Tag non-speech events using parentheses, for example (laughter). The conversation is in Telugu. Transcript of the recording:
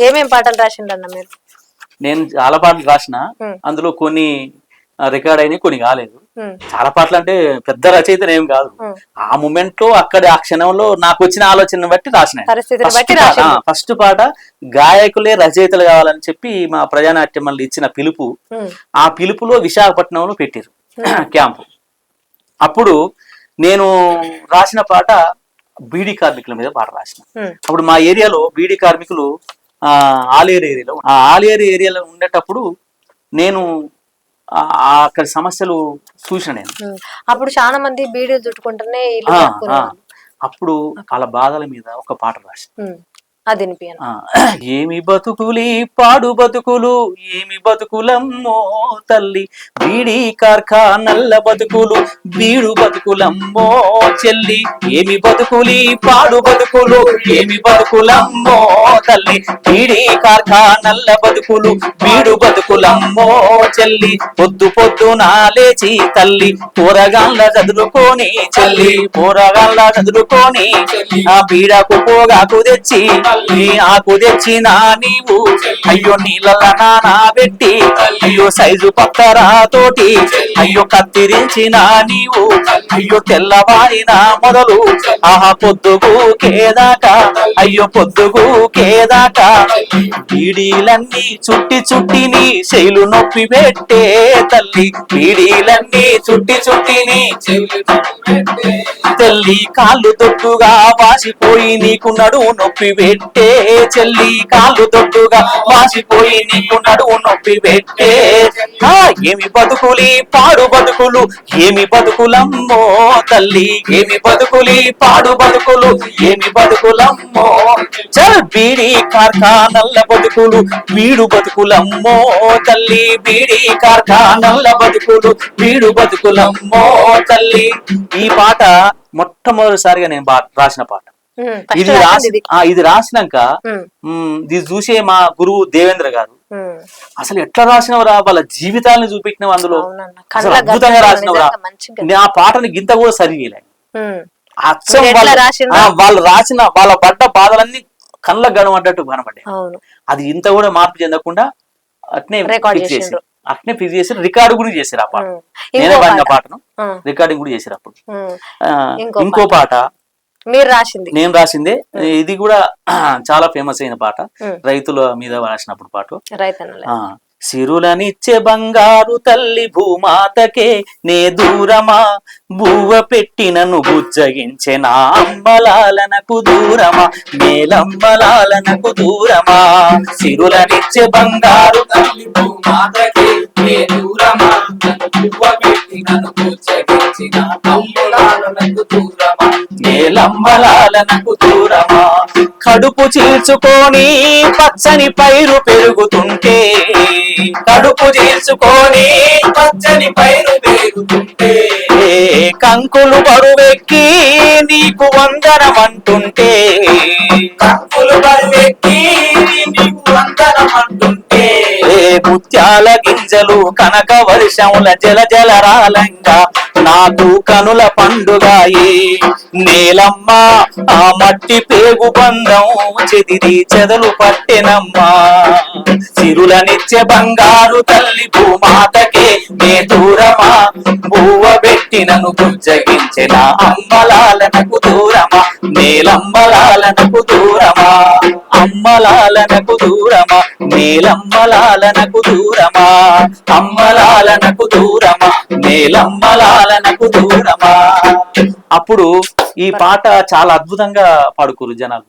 ఏమేం పాటలు రాసిండన్న మీరు? నేను చాలా పాటలు రాసిన. అందులో కొన్ని రికార్డ్ అయినాయి కొన్ని కాలేదు. చాలా పాటలు అంటే పెద్ద రచయితలు ఏం కాదు. ఆ మూమెంట్లో అక్కడ ఆ క్షణంలో నాకు వచ్చిన ఆలోచన బట్టి రాసిన. ఫస్ట్ పాట గాయకులే రచయితలు కావాలని చెప్పి మా ప్రజానాట్యం మళ్ళీ ఇచ్చిన పిలుపు. ఆ పిలుపులో విశాఖపట్నంలో పెట్టారు. (clears throat) క్యాంపు. అప్పుడు నేను రాసిన పాట బీడీ కార్మికుల మీద పాట రాసిన. అప్పుడు మా ఏరియాలో బీడీ కార్మికులు ఆలేరు ఏరియాలో ఆ ఆలేరు ఏరియాలో ఉండేటప్పుడు నేను అక్కడ సమస్యలు చూసిన నేను. అప్పుడు చాలా మంది బీడీలు చుట్టుకుంటూనే. అప్పుడు వాళ్ళ బాధల మీద ఒక పాట ఉమ్, అది వినిపియను ఏమి బతుకులి పాడు బతుకులు ఏమి బతుకులమ్మో తల్లి. బీడి కార్ఖా నల్ల బతుకులు బీడు బతుకులమ్మో చెల్లి. ఏమి బతుకులి పాడు బతుకులు ఏమి బతుకులమ్మో తల్లి. బీడి కార్ఖా నల్ల బతుకులు బీడు బతుకులమ్మో చెల్లి. పొద్దు పొద్దున లేచి తల్లి కూరగాళ్ళ చదువుకొని చెల్లి. కూరగాళ్ళ చదువుకొని ఆ బీడకు పోగాకు తెచ్చి నీ ఆకు తెచ్చిన నీవు. అయ్యో నీళ్ళ నానా పెట్టి అయ్యో సైజు పక్కరా తోటి అయ్యో కత్తిరించిన నీవు. అయ్యో తెల్లవారిన మొదలు ఆహా పొద్దుగూకేదాకా అయ్యో పొద్దుగూకేదాకా బీడీలన్నీ చుట్టి చుట్టి నీ శైలు నొప్పి పెట్టే తల్లి. బీడీలన్నీ చుట్టి చుట్టి నీ తల్లి కాళ్ళు దొడ్డుగా వాసిపోయి నీకు నడువు నొప్పి పెట్టే చెల్లి. కాళ్ళు దొడ్డుగా వాసిపోయి నీకు నడువు నొప్పి పెట్టే ఆ, ఏమి బతుకులి పాడు బతుకులు ఏమి బతుకులమ్మో తల్లి. ఏమి బతుకులి పాడు బతుకులు ఏమి బతుకులమ్మో చల్ బీడి కార్ఖానల్ల బతుకులు బీడు బతుకులమ్మో తల్లి బీడి కార్ఖానల్ల బతుకులు బీడు బతుకులమ్మో తల్లి. ఈ పాట మొట్టమొదటిసారిగా నేను రాసిన పాట. ఇది రాసి ఇది. రాసినాక ఇది చూసే మా గురువు దేవేంద్ర గారు. అసలు ఎట్లా రాసినవరా? వాళ్ళ జీవితాలను చూపించినవు అందులో. అద్భుతంగా రాసినవరా? ఆ పాటని గింత కూడా సరిగలే అచ్చం వాళ్ళ- రాసిన వాళ్ళ పడ్డ బాధలన్నీ కళ్ళకు కనబడ్డట్టు కనబడ్డాయి. అవును. అది ఇంత కూడా మార్పు చెందకుండా అట్నే రికార్డ్. చేసి అట్నే ఫిక్స్ చేసి రికార్డు కూడా చేశారు ఆ పాట. నేనే పాడిన పాట. పాటను రికార్డింగ్ కూడా చేశారు అప్పుడు. ఇంకో పాట. మీరు రాసింది. నేను రాసిందే. ఇది కూడా (clears throat) చాలా ఫేమస్ అయిన పాట. రైతుల మీద రాసినప్పుడు పాట. సిరులనిచ్చే బంగారు తల్లి భూమాతకే నే దూరమా? బువ్వ పెట్టినను బుజ్జగించే నా అమ్మలాలనకు దూరమా? మేలమ్మలాలనకు దూరమా? సిరులనిచ్చే బంగారు తల్లి భూమాతకే నే దూరమా? నన్ను పువ్వ దూరమా? మేలమ్మలాలనకు దూరమా? కడుపు చీల్చుకొని పచ్చని పైరు పెరుగుతుంటే. కడుపు చీల్చుకొని పచ్చని పైరు పెరుగుతుంటే. ఏ కంకులు బరువెక్కి నీకు వందనమంటుంటే. కప్పులు బరువెక్కి నీకు వందనం అంటుంటే ఏ ముత్యాల గింజలు కనక వర్షముల జల జల రాలంగా నాకు కనుల పండుగాయే. నేలమ్మ ఆ మట్టి పేగు బంధం చెదిరి చెదలు పట్టెనమ్మా. సిరులనిచ్చే బంగారు తల్లి భూమాతకే నే దూరమా. బువ్వ పెట్టినను బుజ్జగించిన అమ్మలాలనకు దూరమా. నేలమ్మలాలనకు దూరమా. అమ్మలాలనకు దూరమా. నేలమ్మలాలనకు దూరమా. అమ్మలాలనకు దూరమా దూరమా? అప్పుడు ఈ పాట చాలా అద్భుతంగా పాడుకోరు జనాలు.